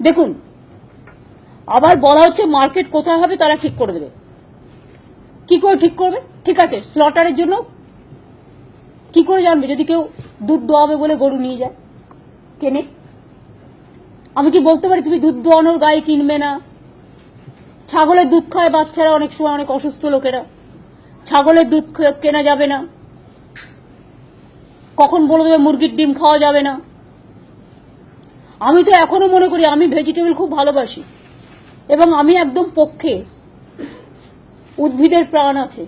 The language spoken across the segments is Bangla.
দেখুন, আবার বলা হচ্ছে মার্কেট কোথায় হবে তারা ঠিক করে দেবে। কি করে ঠিক করবে? ঠিক আছে স্লটারের জন্য কি করে জানবে? যদি কেউ দুধ দোয়াবে বলে গরু নিয়ে যায়, কেনে? আমি কি বলতে পারি তুমি দুধ দোয়ানোর গায়ে কিনবে না? ছাগলের দুধ খায় বাচ্চারা অনেক সময়, অনেক অসুস্থ লোকেরা। ছাগলের দুধ কেনা যাবে না। কখন বলে দেবে মুরগির ডিম খাওয়া যাবে না? আমি তো এখনও মনে করি আমি ভেজিটেবল খুব ভালোবাসি। এবং আমি একদম পক্ষে উদ্ভিদের প্রাণ আছে।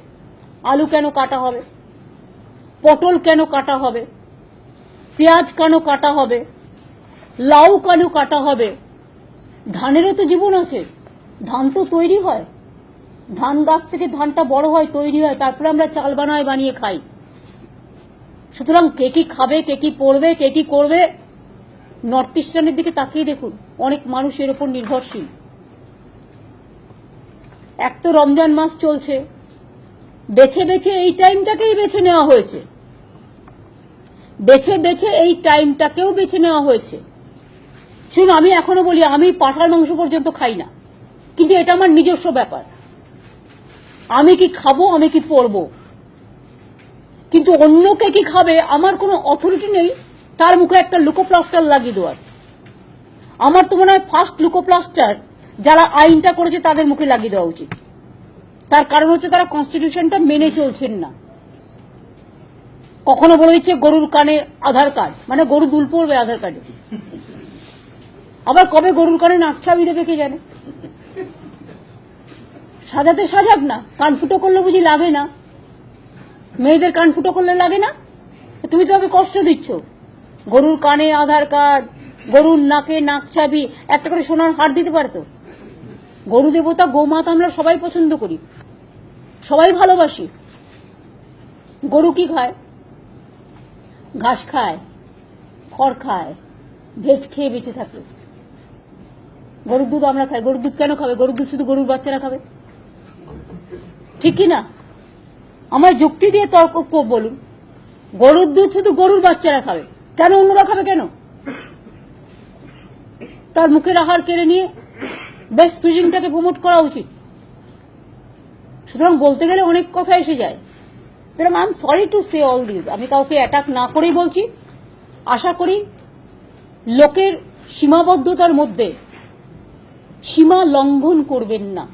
আলু কেন কাটা হবে? পটল কেন কাটা হবে? পেঁয়াজ কেন কাটা হবে? লাউ কেন কাটা হবে? ধানেরও তো জীবন আছে। ধান তো তৈরি হয়। ধান গাছ থেকে ধানটা বড় হয়, তৈরি হয়, তারপরে আমরা চাল বানায়, বানিয়ে খাই। সুতরাং কে কি খাবে, কে কি পড়বে, কে কি করবে নর্থ ইস্টার্নের দিকে তাকিয়ে দেখুন, অনেক মানুষ এর উপর নির্ভরশীল। এক তো রমজান মাস চলছে। বেছে বেছে এই টাইমটাকেই বেছে নেওয়া হয়েছে। বেছে বেছে এই টাইমটাকেও বেছে নেওয়া হয়েছে। শুনুন, আমি এখনও বলি, আমি পাঠার মাংস পর্যন্ত খাই না। কিন্তু এটা আমার নিজস্ব ব্যাপার। আমি কি খাব, আমি কি পরবো? কিন্তু অন্যকে কি খাবে, আমার কোনো অথরিটি নেই। তার মুখে একটা লুকোপ্লাস্টার লাগিয়ে দেওয়ার আমার তো মনে হয় ফার্স্ট লুকোপ্লাস্টার যারা আইনটা করেছে তাদের মুখে লাগিয়ে দেওয়া উচিত। তার কারণ হচ্ছে তারা কনস্টিটিউশনটা মেনে চলছেন না। কখনো বলে দিচ্ছে গরুর কানে আধার কার্ড মানে গরু দুল পড়বে আধার কার্ডে। আবার কবে গরুর কানে নাকছাবি দেবে কে জানে? সাজাতে সাজাক না, কান ফুটো করলে বুঝি লাগে না। মেয়েদের কান ফুটো করলে লাগে না? তুমি তো কষ্ট দিচ্ছ। গরুর কানে আধার কার্ড, গরুর নাকে নাক চাবি, একটা করে সোনার হার দিতে পারতো। গরু দেবতা, গোমাতা আমরা সবাই পছন্দ করি। সবাই ভালোবাসি। গরু কি খায়? ঘাস খায়, খড় খায়, ভেজ খেয়ে বেঁচে থাকে। গরুর দুধ আমরা খাই। গরুর দুধ কেন খাবে? গরুর দুধ শুধু গরুর বাচ্চারা খাবে? ঠিক কি না? আমার যুক্তি দিয়ে তর্ক বলুন। গরুর দুধ শুধু গরুর বাচ্চারা খাবে। কেন অন্যরা খাবে কেন? তার মুখের আহার কেড়ে নিয়ে বেস্ট ফিডিংটাকে প্রমোট করা উচিত। সুতরাং বলতে গেলে অনেক কথা এসে যায়। সুতরাং I am sorry to say all this আমি কাউকে অ্যাটাক না করেই বলছি। আশা করি লোকের সীমাবদ্ধতার মধ্যে সীমা লঙ্ঘন করবেন না।